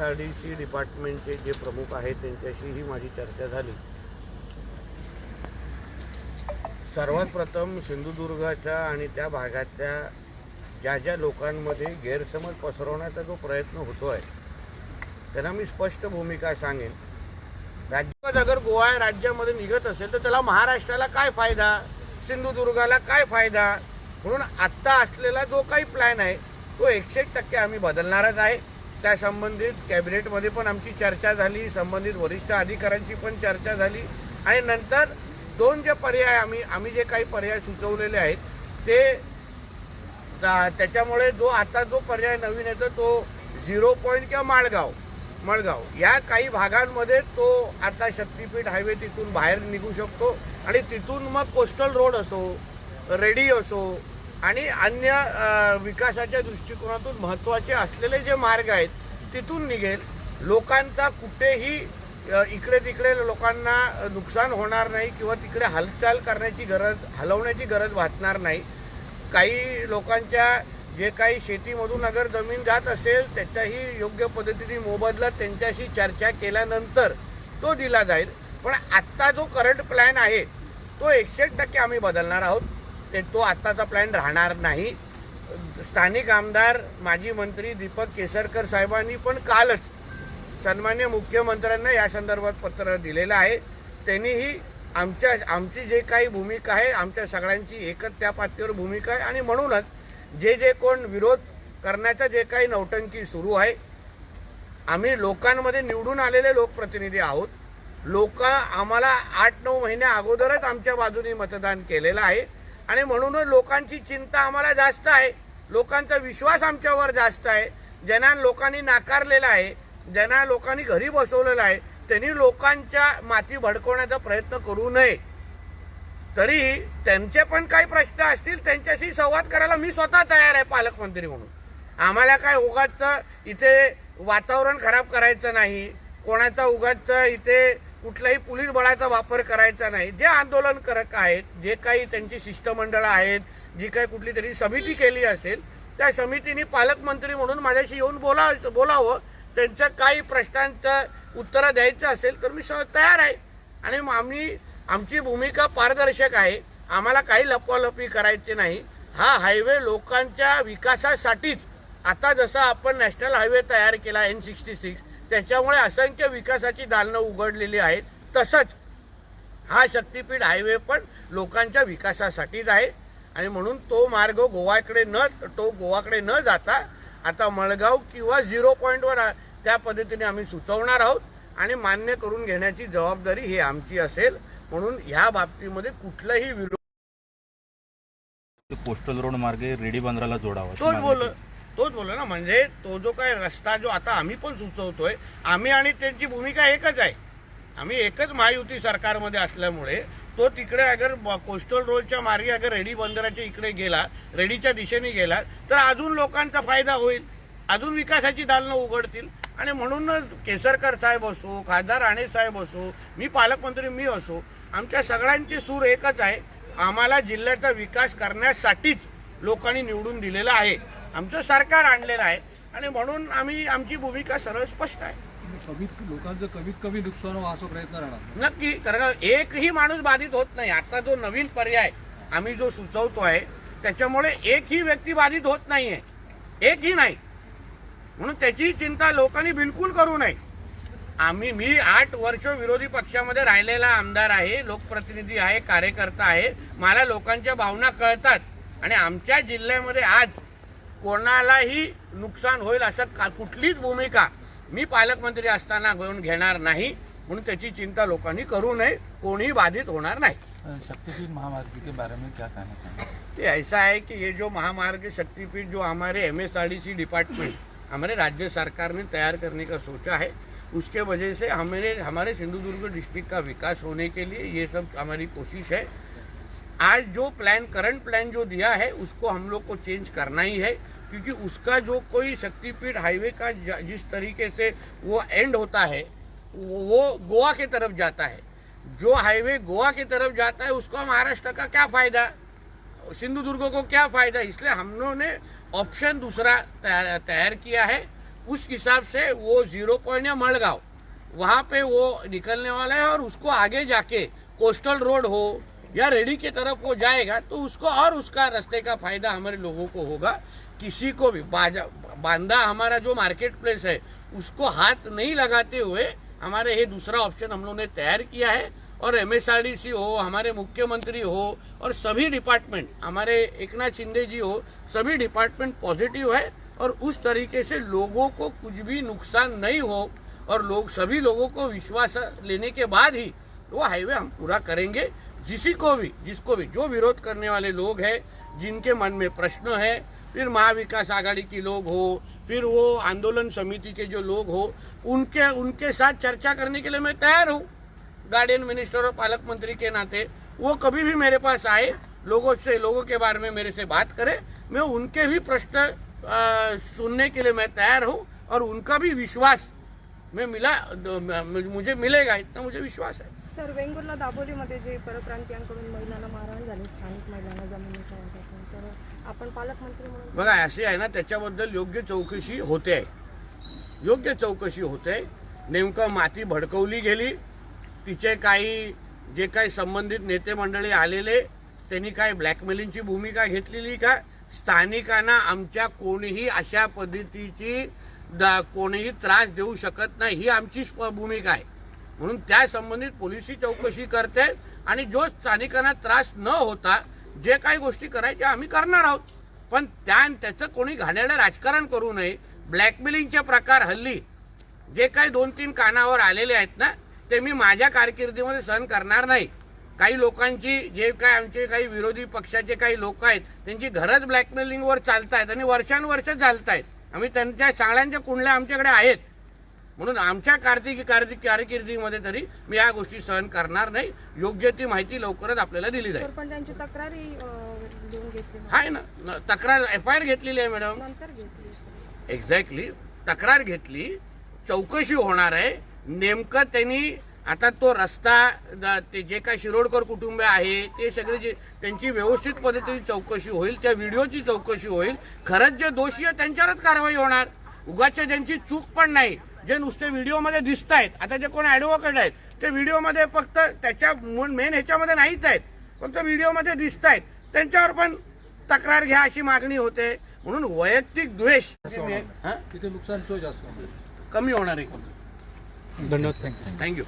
S R D C डिपार्टमेंटचे जे प्रमुख आहेत त्यांच्याशीही माझी चर्चा झाली. सर्वात प्रथम सिंधुदुर्गाच्या आणि त्या भागातल्या ज्या ज्या लोकांमध्ये गैरसमज पसरवण्याचा जो प्रयत्न होतो आहे त्यांना मी स्पष्ट भूमिका सांगेन. राज्यात अगर गोवा राज्यामध्ये निघत असेल तर त्याला महाराष्ट्राला काय फायदा? सिंधुदुर्गाला काय फायदा? म्हणून आत्ता असलेला जो काही प्लॅन आहे तो एकशे टक्के आम्ही बदलणारच आहे. त्या संबंधित कॅबिनेटमध्ये पण आमची चर्चा झाली संबंधित वरिष्ठ अधिकाऱ्यांची पण चर्चा झाली. आणि नंतर दोन जे पर्याय आम्ही आम्ही जे काही पर्याय सुचवलेले आहेत ते त्या- त्याच्यामुळे जो आता जो पर्याय नवीन येतो तो झिरो पॉईंट किंवा माळगाव मळगाव. या काही भागांमध्ये तो आता शक्तीपीठ हायवे तिथून बाहेर निघू शकतो. आणि तिथून मग कोस्टल रोड असो रेडी असो आणि अन्य विकासाच्या दृष्टिकोनातून महत्त्वाचे असलेले जे मार्ग आहेत तिथून निघेल. लोकांचा कुठेही इकडे तिकडे लोकांना नुकसान होणार नाही किंवा तिकडे हालचाल करण्याची गरज हलवण्याची गरज भासणार नाही. काही लोकांच्या जे काही शेतीमधून अगर जमीन जात असेल त्याच्याही योग्य पद्धतीने मोबदला त्यांच्याशी चर्चा केल्यानंतर तो दिला जाईल. पण आत्ता जो करंट प्लॅन आहे तो एकशे टक्के आम्ही बदलणार आहोत. ते तो आत्ताचा प्लॅन राहणार नाही. स्थानिक आमदार माजी मंत्री दीपक केसरकर साहेबांनी पण कालच सन्मान्य मुख्यमंत्र्यांना या संदर्भात पत्र दिलेलं आहे. त्यांनीही आमच्या आमची जे काही भूमिका आहे आमच्या सगळ्यांची एकच त्या पातळीवर भूमिका आहे. आणि म्हणूनच जे जे कोण विरोध करण्याचं जे काही नौटंकी सुरू आहे आम्ही लोकांमध्ये निवडून आलेले लोकप्रतिनिधी आहोत. लोक आम्हाला आठ नऊ महिन्या अगोदरच आमच्या बाजूने मतदान केलेलं आहे. आणि म्हणूनच लोकांची चिंता आम्हाला जास्त आहे. लोकांचा विश्वास आमच्यावर जास्त आहे. ज्यांना लोकांनी नाकारलेला आहे ज्यांना लोकांनी घरी बसवलेलं आहे त्यांनी लोकांच्या माती भडकवण्याचा प्रयत्न करू नये. तरीही त्यांचे पण काही प्रश्न असतील त्यांच्याशी संवाद करायला मी स्वतः तयार आहे पालकमंत्री म्हणून. आम्हाला काय उगाच इथे वातावरण खराब करायचं नाही. कोणाचा उगाच इथे कुठल्याही पोलीस बळाचा वापर करायचा नाही. जे आंदोलनकारक आहेत जे काही त्यांची शिष्टमंडळं आहेत जी काही कुठली तरी समिती केली असेल त्या समितीने पालकमंत्री म्हणून माझ्याशी येऊन बोला बोलावं. त्यांच्या काही प्रश्नांचं उत्तरं द्यायचं असेल तर मी स- तयार आहे. आणि मग आम्ही आमची भूमिका पारदर्शक आहे. आम्हाला काही लपवालपी करायची नाही. हा हायवे लोकांच्या विकासासाठीच. आता जसा आपण नॅशनल हायवे तयार केला एन सिक्स्टी सिक्स त्याच्यामुळे असंख्य विकासाची दालनं उघडलेली आहेत. तसंच हा शक्तीपीठ हायवे पण लोकांच्या विकासासाठीच आहे. आणि म्हणून तो मार्ग गोवाकडे न तो गोवाकडे न जाता आता मळगाव किंवा झिरो पॉईंटवर त्या पद्धतीने आम्ही सुचवणार आहोत. आणि मान्य करून घेण्याची जबाबदारी ही आमची असेल. म्हणून ह्या बाबतीमध्ये कुठलाही विरोध कोस्टल रोड मार्गे रेडी बंदराला जोडावा. तोच बोल. तोच बोललो ना म्हणजे तो जो काय रस्ता जो आता आम्ही पण सुचवतोय आम्ही आणि त्यांची भूमिका एकच आहे. आम्ही एकच महायुती सरकारमध्ये असल्यामुळे तो तिकडे अगर कोस्टल रोडच्या मार्गे अगर रेडी बंदराच्या इकडे गेला रेडीच्या दिशेने गेला तर अजून लोकांचा फायदा होईल. अजून विकासाची दालनं उघडतील. आणि म्हणूनच केसरकर साहेब असो खासदार राणे साहेब असो मी पालकमंत्री मी असो आमच्या सगळ्यांची सूर एकच आहे. आम्हाला जिल्ह्याचा विकास करण्यासाठीच लोकांनी निवडून दिलेला आहे. आमचं सरकार आणलेलं आहे आणि म्हणून आम्ही आमची भूमिका सरळ स्पष्ट आहे. कमीत लोकांचं कमीत कमी नुकसान व्हावं असा प्रयत्न राहणार. नक्की कारण एकही माणूस बाधित होत नाही. आता जो नवीन पर्याय आम्ही जो सुचवतोय त्याच्यामुळे एकही व्यक्ती बाधित होत नाहीये. एकही नाही. म्हणून त्याची चिंता लोकांनी बिलकुल करू नये. आम्ही मी आठ वर्ष विरोधी पक्षामध्ये राहिलेला आमदार आहे लोकप्रतिनिधी आहे कार्यकर्ता आहे. मला लोकांच्या भावना कळतात. आणि आमच्या जिल्ह्यामध्ये आज कोणालाही नुकसान होईल असं का कुठलीच भूमिका मी पालकमंत्री असताना घेऊन घेणार नाही म्हणून त्याची चिंता लोकांनी करू नये कोणीही बाधित होणार नाही. शक्तिपीठ महामार्ग के बारे में क्या कहना तो ऐसा है कि ये जो महामार्ग शक्तिपीठ जो हमारे एम डिपार्टमेंट हमारे राज्य सरकार ने तैयार करने का सोचा है उसके वजह से हमारे हमारे सिंधुदुर्ग डिस्ट्रिक्ट का विकास होने के लिए ये सब हमारी कोशिश है। आज जो प्लान करंट प्लान जो दिया है उसको हम लोग को चेंज करना ही है। क्योंकि उसका जो कोई शक्तिपीठ हाईवे का जिस तरीके से वो एंड होता है, वो गोवा के तरफ़ जाता है। जो हाईवे गोवा की तरफ़ जाता है, उसको महाराष्ट्र का क्या फ़ायदा? सिंधुदुर्ग को क्या फ़ायदा? इसलिए हम लोगों ने ऑप्शन दूसरा तैयार किया है। उस हिसाब से वो ज़ीरो पॉइंट या मड़गांव वहाँ पे वो निकलने वाला है और उसको आगे जाके कोस्टल रोड हो या रेडी की तरफ़ वो जाएगा तो उसको और उसका रास्ते का फ़ायदा हमारे लोगों को होगा। किसी को भी बांदा हमारा जो मार्केट प्लेस है, उसको हाथ नहीं लगाते हुए हमारे ये दूसरा ऑप्शन हम लोगों ने तैयार किया है। और एमएसआरडीसी हो, हमारे मुख्यमंत्री हो, और सभी डिपार्टमेंट हमारे एकनाथ शिंदे जी हो, सभी डिपार्टमेंट पॉजिटिव है। और उस तरीके से लोगों को कुछ भी नुकसान नहीं हो, और लोग, सभी लोगों को विश्वास लेने के बाद ही वो हाईवे हम पूरा करेंगे। जिसी को भी, जिसको भी, जो विरोध करने वाले लोग हैं, जिनके मन में प्रश्न है, फिर महाविकास आघाड़ी के लोग हो, फिर वो आंदोलन समिति के जो लोग हो, उनके उनके साथ चर्चा करने के लिए मैं तैयार हूँ। गार्डियन मिनिस्टर और पालक मंत्री के नाते, वो कभी भी मेरे पास आए, लोगों से, लोगों के बारे में मेरे से बात करें, मैं उनके भी प्रश्न सुनने के लिए मैं तैयार हूँ और उनका भी विश्वास में मिला मुझे मिलेगा, इतना मुझे विश्वास है। सर वेंगुर्ला दाबोलीमध्ये जे परप्रांतीयांकडून महिलांना मारहाण झाली स्थानिक महिलांना जमिनीच्या वादातून तर आपण पालकमंत्री म्हणून बघा असे आहे ना त्याच्याबद्दल योग्य चौकशी होते. आहे योग्य चौकशी होते. नेमकं माती भडकवली गेली. तिचे काही जे काही संबंधित नेते मंडळी आलेले त्यांनी काय ब्लॅकमेलिंगची भूमिका घेतलेली का? स्थानिकांना आमच्या कोणीही अशा पद्धतीची द- कोणीही त्रास देऊ शकत नाही. ही आमची भूमिका आहे. म्हणून त्या संबंधित पोलिसी चौकशी करते आणि जो स्थानिकांना त्रास न होता जे काही गोष्टी करायच्या आम्ही करणार आहोत. पण त्या त्याचं कोणी घाणेरडं राजकारण करू नये ब्लॅकमेलिंगचे प्रकार हल्ली जे काही दोन तीन कानावर आलेले आहेत ना ते मी माझ्या कारकिर्दीमध्ये सहन करणार नाही. काही लोकांची जे काय आमचे काही विरोधी पक्षाचे काही लोक आहेत त्यांची घरच ब्लॅकमेलिंगवर चालत आहेत आणि वर्षानुवर्ष चालत आहेत आम्ही त्यांच्या सांगळ्यांच्या कुंडल्या आमच्याकडे आहेत. म्हणून आमच्या कार्तिक कार्तिक कारकिर्दीमध्ये तरी मी या गोष्टी सहन करणार नाही. योग्य ती माहिती लवकरच आपल्याला दिली जाईल. पण त्यांची तक्रारी. आहे ना. तक्रार एफ आय आर घेतलेली आहे मॅडम. एक्झॅक्टली तक्रार घेतली. चौकशी होणार आहे. नेमकं त्यांनी आता तो रस्ता ते जे काय शिरोडकर कुटुंब आहे ते सगळे जे त्यांची व्यवस्थित पद्धतीने चौकशी होईल त्या व्हिडिओची चौकशी होईल. खरंच जे दोषी आहे त्यांच्यावरच कारवाई होणार. उगाच्या ज्यांची चूक पण नाही. जे नुसते व्हिडिओमध्ये दिसत आहेत आता जे कोण ऍडव्होकेट आहेत ते व्हिडिओमध्ये फक्त त्याच्या मेन ह्याच्यामध्ये नाहीच आहेत. फक्त व्हिडिओमध्ये दिसत आहेत त्यांच्यावर पण तक्रार घ्या अशी मागणी होते. म्हणून वैयक्तिक द्वेष हं? नुकसान. कमी होणार आहे. धन्यवाद. थँक्यू